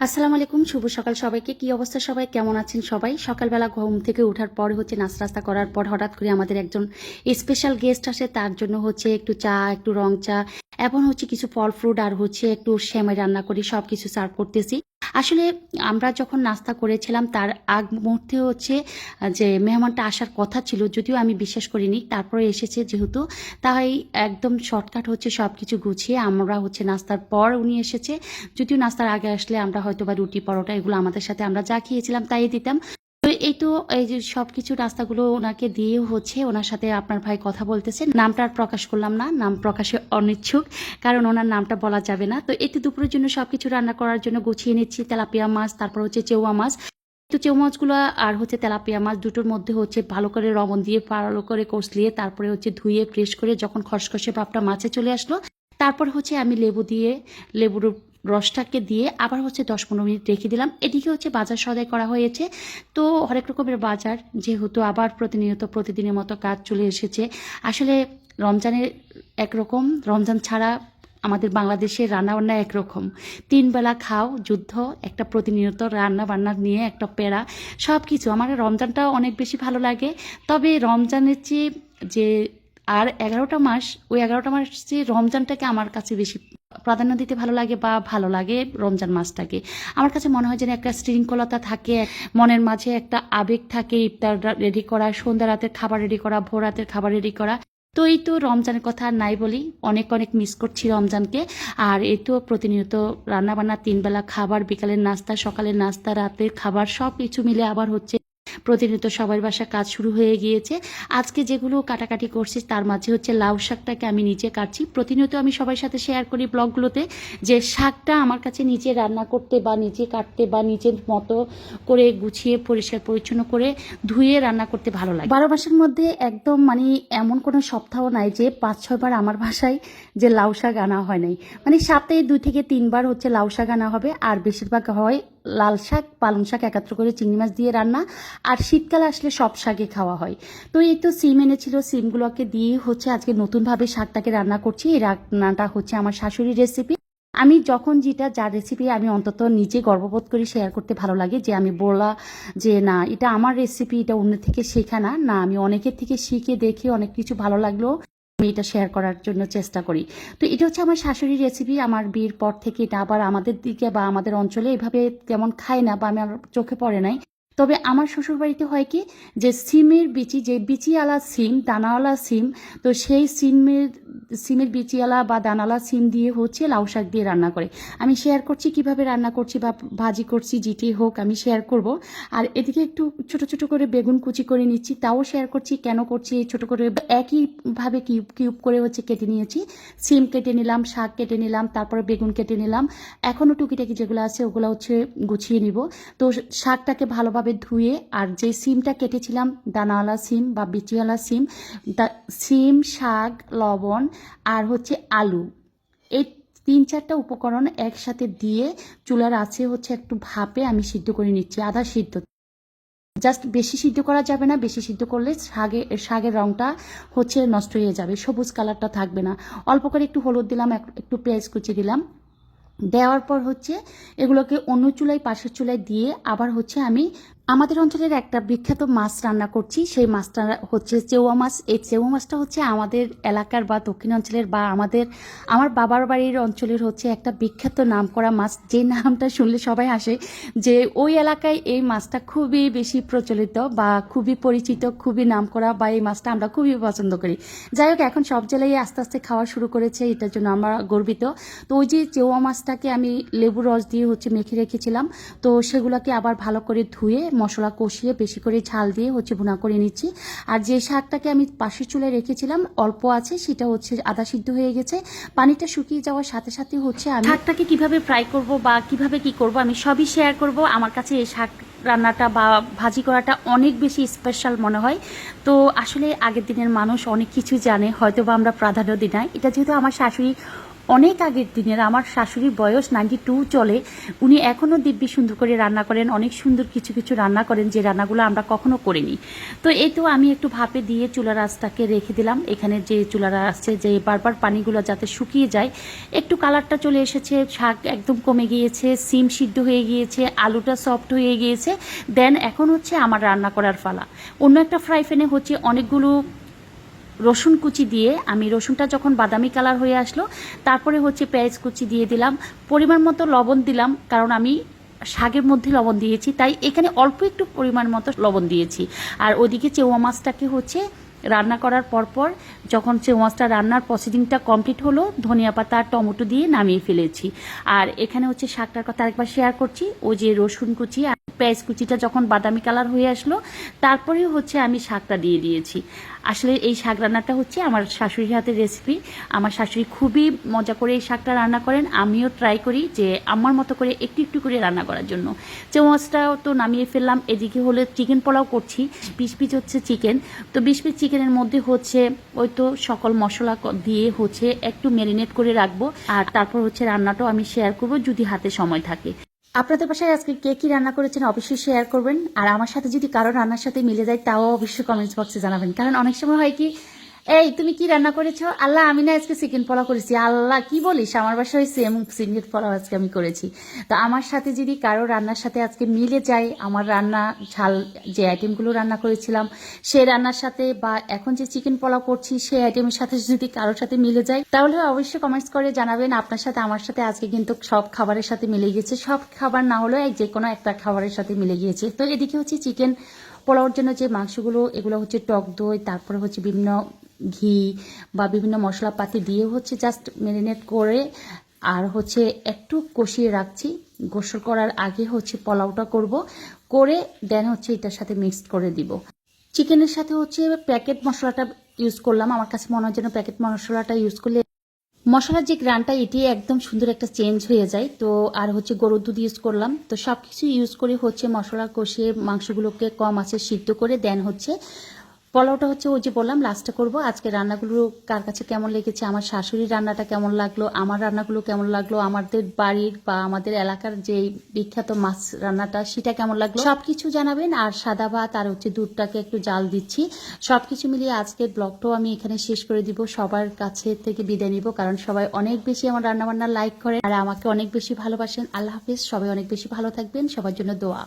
আসসালামু আলাইকুম, শুভ সকাল সবাইকে। কি অবস্থা সবাই? কেমন আছেন সবাই? সকালবেলা ঘুম থেকে ওঠার পর হচ্ছে নাস্তা রাস্তা করার পর হঠাৎ করে আমাদের একজন স্পেশাল গেস্ট আসে। তার জন্য হচ্ছে একটু চা, একটু রং চা, এবং হচ্ছে কিছু ফল ফ্রুট আর হচ্ছে একটু শ্যামে রান্না করি সব কিছু সার্ভ করতেছি। আসলে আমরা যখন নাস্তা করেছিলাম, তার আগ মুহূর্তে হচ্ছে, যে মেহমানটা আসার কথা ছিল, যদিও আমি বিশ্বাস করিনি, তারপরে এসেছে যেহেতু, তাই একদম শর্টকাট হচ্ছে সব কিছু গুছিয়ে আমরা হচ্ছে নাস্তার পর উনি এসেছে। যদিও নাস্তার আগে আসলে আমরা হয়তো বা রুটি, পরোটা এগুলো আমাদের সাথে আমরা যা খেয়েছিলাম, তাই দিতাম। তো এই তো, এই যে সব কিছু রাস্তাগুলো ওনাকে দিয়ে হচ্ছে ওনার সাথে আপনার ভাই কথা বলতেছে। নামটা আর প্রকাশ করলাম না, নাম প্রকাশে অনিচ্ছুক, কারণ ওনার নামটা বলা যাবে না। তো এতে দুপুরের জন্য সবকিছু রান্না করার জন্য গুছিয়ে নিচ্ছি, তেলাপিয়া মাছ, তারপর হচ্ছে চেউয়া মাছ। তো চেউ মাছগুলো আর হচ্ছে তেলাপিয়া মাছ দুটোর মধ্যে হচ্ছে ভালো করে লবণ দিয়ে, ভালো করে কষলিয়ে তারপরে হচ্ছে ধুয়ে ফ্রেশ করে যখন খসখসে ভাবটা মাছে চলে আসলো, তারপর হচ্ছে আমি লেবু দিয়ে, লেবুর রসটাকে দিয়ে আবার হচ্ছে দশ পনেরো মিনিট রেখে দিলাম। এদিকে হচ্ছে বাজার সদাই করা হয়েছে। তো হরেক রকমের বাজার যেহেতু আবার প্রতিনিয়ত প্রতিদিনের মতো কাজ চলে এসেছে, আসলে রমজানের একরকম, রমজান ছাড়া আমাদের বাংলাদেশের রান্নাবান্না একরকম। তিন বেলা খাও, যুদ্ধ, একটা প্রতিনিয়ত রান্না বান্না নিয়ে একটা পেড়া সব কিছু আমার রমজানটা অনেক বেশি ভালো লাগে। তবে রমজানের চেয়ে যে আর এগারোটা মাস, ওই এগারোটা মাস যে রমজানটাকে আমার কাছে বেশি প্রাধান্য দিতে ভালো লাগে বা ভালো লাগে রমজান মাসটাকে। আমার কাছে মনে হয় যেন একটা শৃঙ্খলতা থাকে, মনের মাঝে একটা আবেগ থাকে, ইফতার রেডি করা, সন্ধ্যা রাতের খাবার রেডি করা, ভোর রাতের খাবার রেডি করা। তো এই তো রমজানের কথা নাই বলি, অনেক অনেক মিস করছি রমজানকে। আর এই তো প্রতিনিয়ত রান্নাবান্না, তিনবেলা খাবার, বিকালের নাস্তা, সকালের নাস্তা, রাতের খাবার সব কিছু মিলে আবার হচ্ছে প্রতিনিয়ত সবার বাসা কাজ শুরু হয়ে গিয়েছে। আজকে যেগুলো কাটাকাটি করছি তার মাঝে হচ্ছে লাউ শাকটাকে আমি নিচে কাটছি। প্রতিনিয়ত আমি সবার সাথে শেয়ার করি ব্লগগুলোতে যে শাকটা আমার কাছে নিচে রান্না করতে বা নিচে কাটতে বা নিচের মতো করে গুছিয়ে, পরিষ্কার, পরিচ্ছন্ন করে ধুয়ে রান্না করতে ভালো লাগে। বারো মাসের মধ্যে একদম মানে এমন কোনো সপ্তাহ নাই যে পাঁচ ছয়বার আমার বাসায় যে লাউ শাক আনা হয় নাই। মানে সপ্তাহে দুই থেকে তিনবার হচ্ছে লাউ শাক আনা হবে, আর বেশিরভাগ হয় লাল শাক, পালং শাক একাত্র করে চিংড়ি মাছ দিয়ে রান্না, আর শীতকাল আসলে সব শাকে খাওয়া হয়। তো এই তো সিম এনেছিল, সিমগুলোকে দিয়ে হচ্ছে আজকে নতুনভাবে শাকটাকে রান্না করছি। এই রান্নাটা হচ্ছে আমার শাশুড়ির রেসিপি আমি যখন যেটা, যার রেসিপি আমি অন্তত নিজে গর্ববোধ করি শেয়ার করতে ভালো লাগে যে আমি বলা যে না, এটা আমার রেসিপি এটা অন্য থেকে শেখা না। না, আমি অনেকের থেকে শিখে, দেখে অনেক কিছু ভালো লাগল। আমি এটা শেয়ার করার জন্য চেষ্টা করি। তো এটা হচ্ছে আমার শাশুড়ির রেসিপি আমার বিয়ের পর থেকে এটা আবার আমাদের দিকে বা আমাদের অঞ্চলে এভাবে তেমন খায় না বা আমার চোখে পড়ে নাই। তবে আমার শ্বশুরবাড়িতে হয় কি, যে সিমের বিচি, যে বিচিওয়ালা সিম, দানাওয়ালা সিম, তো সেই সিমের সিমের বিচিওয়ালা বা দানাওয়ালা সিম দিয়ে হচ্ছে লাউ শাক দিয়ে রান্না করে। আমি শেয়ার করছি, কীভাবে রান্না করছি বা ভাজি করছি, যেটি হোক আমি শেয়ার করব। আর এদিকে একটু ছোট ছোট করে বেগুন কুচি করে নিচ্ছি, তাও শেয়ার করছি। কেন করছি? ছোট করে একইভাবে কিউব কিউব করে হচ্ছে কেটে নিয়েছি। সিম কেটে নিলাম, শাক কেটে নিলাম, তারপরে বেগুন কেটে নিলাম। এখনও টুকিটাকি যেগুলো আছে, ওগুলো হচ্ছে গুছিয়ে নিব। তো শাকটাকে ভালোভাবে ধুয়ে আর যে সিমটা কেটেছিলাম, দানাওয়ালা সিম বা বিচিওয়ালা সিম সিম, শাক, লবণ আর হচ্ছে আলু। এই তিন চারটা উপকরণ একসাথে দিয়ে চুলার আছে হচ্ছে একটু ভাপে আমি সিদ্ধ করে নিচ্ছি আধা সিদ্ধ। জাস্ট বেশি সিদ্ধ করা যাবে না, বেশি সিদ্ধ করলে শাগে শাকের রঙটা হচ্ছে নষ্ট হয়ে যাবে, সবুজ কালারটা থাকবে না। অল্প করে একটু হলুদ দিলাম একটু পেঁয়াজ কুচি দিলাম। দেওয়ার পর হচ্ছে এগুলোকে অন্য চুলায়, পাশের চুলায় দিয়ে আবার হচ্ছে আমি আমাদের অঞ্চলের একটা বিখ্যাত মাছ রান্না করছি। সেই মাছটা হচ্ছে চেউয়া মাছ। এই চেউয়া মাছটা হচ্ছে আমাদের এলাকার বা দক্ষিণ অঞ্চলের বা আমাদের, আমার বাবার বাড়ির অঞ্চলের হচ্ছে একটা বিখ্যাত নাম করা মাছ। যে নামটা শুনলে সবাই আসে যে ওই এলাকায় এই মাছটা খুবই বেশি প্রচলিত বা খুবই পরিচিত, খুবই নাম করা বা এই মাছটা আমরা খুবই পছন্দ করি। যাই হোক, এখন সব জেলায় আস্তে আস্তে খাওয়া শুরু করেছে। এটার জন্য আমরা গর্বিত। তো ওই যে চেউয়া মাছটাকে আমি লেবু রস দিয়ে হচ্ছে মেখে রেখেছিলাম। তো সেগুলোকে আবার ভালো করে ধুয়ে, মশলা কষিয়ে, বেশি করে ঝাল দিয়ে হচ্ছে ভুনা করে নিচ্ছি। আর যে শাকটাকে আমি পাশে চুলে রেখেছিলাম, অল্প আছে, সেটা হচ্ছে আদা সিদ্ধ হয়ে গেছে। পানিটা শুকিয়ে যাওয়ার সাথে সাথে হচ্ছে আমি শাকটাকে কীভাবে ফ্রাই করব বা কীভাবে কি করব আমি সবই শেয়ার করব। আমার কাছে এই শাক রান্নাটা বা ভাজি করাটা অনেক বেশি স্পেশাল মনে হয়। তো আসলে আগের দিনের মানুষ অনেক কিছু জানে হয়তো বা আমরা প্রাধান্য দিই না এটা যেহেতু আমার শাশুড়ি অনেক আগের দিনের আমার শাশুড়ির বয়স নাইনটি টু চলে, উনি এখনও দিব্যি সুন্দর করে রান্না করেন, অনেক সুন্দর কিছু কিছু রান্না করেন, যে রান্নাগুলো আমরা কখনো করিনি। তো এই তো আমি একটু ভাপে দিয়ে চুলার আঁচটাকে রেখে দিলাম, এখানে যে চুলার আসছে যে বারবার পানিগুলো যাতে শুকিয়ে যায়, একটু কালারটা চলে এসেছে, শাক একদম কমে গিয়েছে, সিম সিদ্ধ হয়ে গিয়েছে, আলুটা সফট হয়ে গিয়েছে দেন এখন হচ্ছে আমার রান্না করার ফালা অন্য একটা ফ্রাই প্যানে হচ্ছে অনেকগুলো রসুন কুচি দিয়ে আমি রসুনটা যখন বাদামি কালার হয়ে আসলো, তারপরে হচ্ছে পেঁয়াজ কুচি দিয়ে দিলাম। পরিমাণ মতো লবণ দিলাম, কারণ আমি শাকের মধ্যে লবণ দিয়েছি, তাই এখানে অল্প একটু পরিমাণ মতো লবণ দিয়েছি। আর ওদিকে চেওয়া মাছটাকে হচ্ছে রান্না করার পরপর যখন মাছটা রান্নার প্রসিডিংটা কমপ্লিট হলো, ধনিয়া পাতা আর টমেটো দিয়ে নামিয়ে ফেলেছি। আর এখানে হচ্ছে শাকটার কথা আরেকবার শেয়ার করছি ও যে রসুন কুচি পেঁয়াজ কুচিটা যখন বাদামি কালার হয়ে আসলো তারপরে হচ্ছে আমি শাকটা দিয়ে দিয়েছি। আসলে এই শাক রান্নাটা হচ্ছে আমার শাশুড়ির হাতের রেসিপি আমার শাশুড়ি খুবই মজা করে এই শাকটা রান্না করেন। আমিও ট্রাই করি যে আমার মতো করে একটু একটু করে রান্না করার জন্য। চৌ মাছটাও তো নামিয়ে ফেললাম। এদিকে হলে চিকেন পোলাও করছি। বিশ পিস হচ্ছে চিকেন তো বিশ পিস চিকেনের মধ্যে হচ্ছে ওই তো সকল মশলা দিয়ে হচ্ছে একটু ম্যারিনেট করে রাখব। আর তারপর হচ্ছে রান্নাটাও আমি শেয়ার করব যদি হাতে সময় থাকে। আপনাদের বাসায় আজকে কে কি রান্না করেছেন অবশ্যই শেয়ার করবেন। আর আমার সাথে যদি কারও রান্নার সাথে মিলে যায়, তাও অবশ্যই কমেন্টস বক্সে জানাবেন। কারণ অনেক সময় হয় কি এই, তুমি কি রান্না করেছ? আল্লাহ, আমি না আজকে চিকেন পোলাও করেছি। আল্লাহ, কি বলিস? আমার বাসায় সেম চিকেন পোলাও আজকে আমি করেছি। তো আমার সাথে যদি কারও রান্নার সাথে আজকে মিলে যায়, আমার রান্না ঝাল, যে আইটেমগুলো রান্না করেছিলাম সেই রান্নার সাথে বা এখন যে চিকেন পোলাও করছি সেই আইটেমের সাথে যদি কারোর সাথে মিলে যায়, তাহলে অবশ্যই কমেন্টস করে জানাবেন। আপনার সাথে, আমার সাথে আজকে কিন্তু সব খাবারের সাথে মিলে গিয়েছে। সব খাবার না হলেও যে কোনো একটা খাবারের সাথে মিলে গিয়েছে। তো এদিকে হচ্ছে চিকেন পোলাওর জন্য যে মাংসগুলো, এগুলো হচ্ছে টক দই, তারপরে হচ্ছে বিভিন্ন ঘি বা বিভিন্ন মশলাপাতি দিয়ে হচ্ছে জাস্ট ম্যারিনেট করে আর হচ্ছে একটু কষিয়ে রাখছি। গোসল করার আগে হচ্ছে পোলাওটা করব। করে দেন হচ্ছে এটার সাথে মিক্সড করে দিব। চিকেনের সাথে হচ্ছে প্যাকেট মশলাটা ইউজ করলাম। আমার কাছে মনে হয় যেন প্যাকেট মশলাটা ইউজ করলে মশলার যে গ্রানটা এটি একদম সুন্দর একটা চেঞ্জ হয়ে যায়। তো আর হচ্ছে গরুর দুধ ইউজ করলাম। তো সব কিছু ইউজ করে হচ্ছে মশলা কষিয়ে মাংসগুলোকে কম আছে সিদ্ধ করে দেন হচ্ছে পোলাওটা হচ্ছে ওই যে বললাম লাস্টে করব। আজকে রান্নাগুলো কার কাছে কেমন লেগেছে, আমার শাশুড়ির রান্নাটা কেমন লাগল, আমার রান্নাগুলো কেমন লাগল, আমাদের বাড়ির বা আমাদের এলাকার যে বিখ্যাত মাছ রান্নাটা, সেটা কেমন লাগল? সবকিছু জানাবেন, আর সাদা ভাত আর হচ্ছে দুধটাকে একটু জাল দিচ্ছি। সবকিছু মিলিয়ে আজকের ব্লগটাও আমি এখানে শেষ করে দিব। সবার কাছে থেকে বিদায় নিব, কারণ সবাই অনেক বেশি আমার রান্নাবান্না লাইক করে, আর আমাকে অনেক বেশি ভালোবাসেন। আল্লাহ হাফিজ, সবাই অনেক বেশি ভালো থাকবেন, সবার জন্য দোয়া।